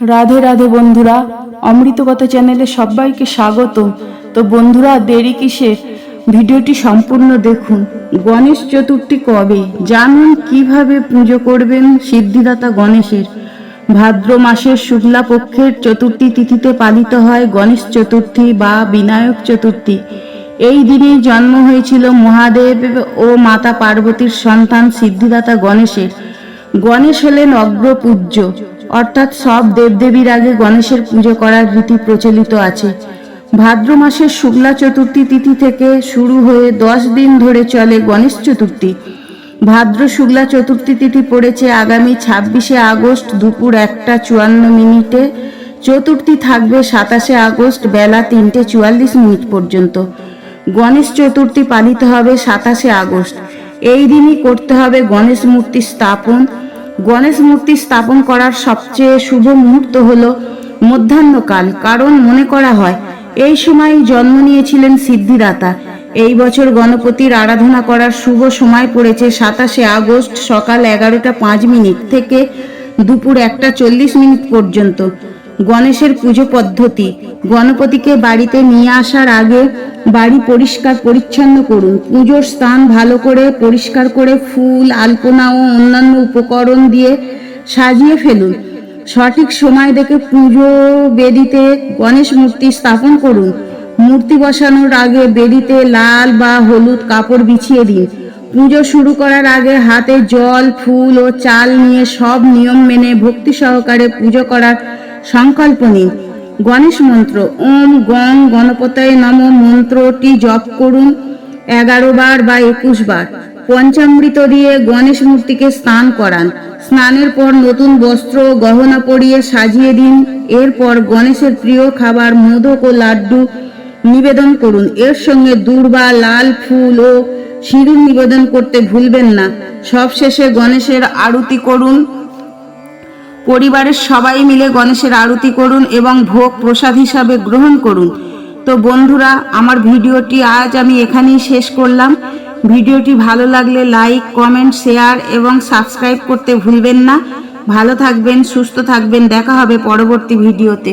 রাধে রাধে বন্ধুরা অমৃতকথা চ্যানেলে সবাইকে স্বাগত। তো বন্ধুরা, দেরি কিসের ভিডিওটি সম্পূর্ণ দেখুন। গণেশ চতুর্থী কবে? জানুন কীভাবে পুজো করবেন সিদ্ধিদাতা গণেশের। ভাদ্র মাসের শুক্লা পক্ষের চতুর্থী তিথিতে পালিত হয় গণেশ চতুর্থী বা বিনায়ক চতুর্থী। এই দিনেই জন্ম হয়েছিল মহাদেব ও মাতা পার্বতীর সন্তান সিদ্ধিদাতা গণেশের। গণেশ হলেন অগ্রপূজ্য। অর্থাৎ সব দেবদেবীর আগে গণেশের পুজো করার রীতি প্রচলিত আছে। ভাদ্র মাসের শুক্লা চতুর্থী তিথি থেকে শুরু হয়ে দশ দিন ধরে চলে গণেশ চতুর্থী। ভাদ্র শুক্লা চতুর্থী তিথি পড়েছে আগামী ছাব্বিশে আগস্ট দুপুর একটা চুয়ান্ন মিনিটে। চতুর্থী থাকবে সাতাশে আগস্ট বেলা তিনটে চুয়াল্লিশ মিনিট পর্যন্ত। গণেশ চতুর্থী পালিত হবে সাতাশে আগস্ট। এই দিনই করতে হবে গণেশ মূর্তি স্থাপন। গণেশ মূর্তি স্থাপন করার সবচেয়ে শুভ মুহূর্ত হল মধ্যাহ্নকাল, কারণ মনে করা হয়, এই সময় জন্ম নিয়েছিলেন সিদ্ধিদাতা। এই বছর গণপতির আরাধনা করার শুভ সময় পড়েছে সাতাশে আগস্ট সকাল এগারোটা পাঁচ মিনিট থেকে দুপুর একটা চল্লিশ মিনিট পর্যন্ত। গণেশের পুজো পদ্ধতি। গণপতিকে বাড়িতে নিয়ে আসার আগে বাড়ি পরিষ্কার পরিচ্ছন্ন করুন। পুজোর স্থান ভালো করে পরিষ্কার করে ফুল, আলপনা ও অন্যান্য উপকরণ দিয়ে সাজিয়ে ফেলুন। সঠিক সময় দেখে পুজো বেদিতে গণেশ মূর্তি স্থাপন করুন। মূর্তি বসানোর আগে বেদিতে লাল বা হলুদ কাপড় বিছিয়ে দিন। পুজো শুরু করার আগে হাতে জল, ফুল ও চাল নিয়ে সব নিয়ম মেনে ভক্তি সহকারে পুজো করার সংকল্প নিন গণেশ মন্ত্র, ওম গং গণপতয়ে নম মন্ত্রটি জপ করুন এগারো বার বা একুশ বার। পঞ্চামৃত দিয়ে গণেশ মূর্তিকে স্নান করান। স্নানের পর নতুন বস্ত্র গহনা পরিয়ে সাজিয়ে দিন। এরপর গণেশের প্রিয় খাবার মোদক ও লাড্ডু নিবেদন করুন। এর সঙ্গে দূর্বা, লাল ফুল ও সিঁদুর নিবেদন করতে ভুলবেন না। সবশেষে গণেশের আরতি করুন। পরিবারের সবাই মিলে গণেশের আরতি করুন এবং ভোগ প্রসাদ হিসাবে গ্রহণ করুন। তো বন্ধুরা, আমার ভিডিওটি আজ আমি এখানেই শেষ করলাম। ভিডিওটি ভালো লাগলে লাইক, কমেন্ট, শেয়ার এবং সাবস্ক্রাইব করতে ভুলবেন না। ভালো থাকবেন, সুস্থ থাকবেন। দেখা হবে পরবর্তী ভিডিওতে।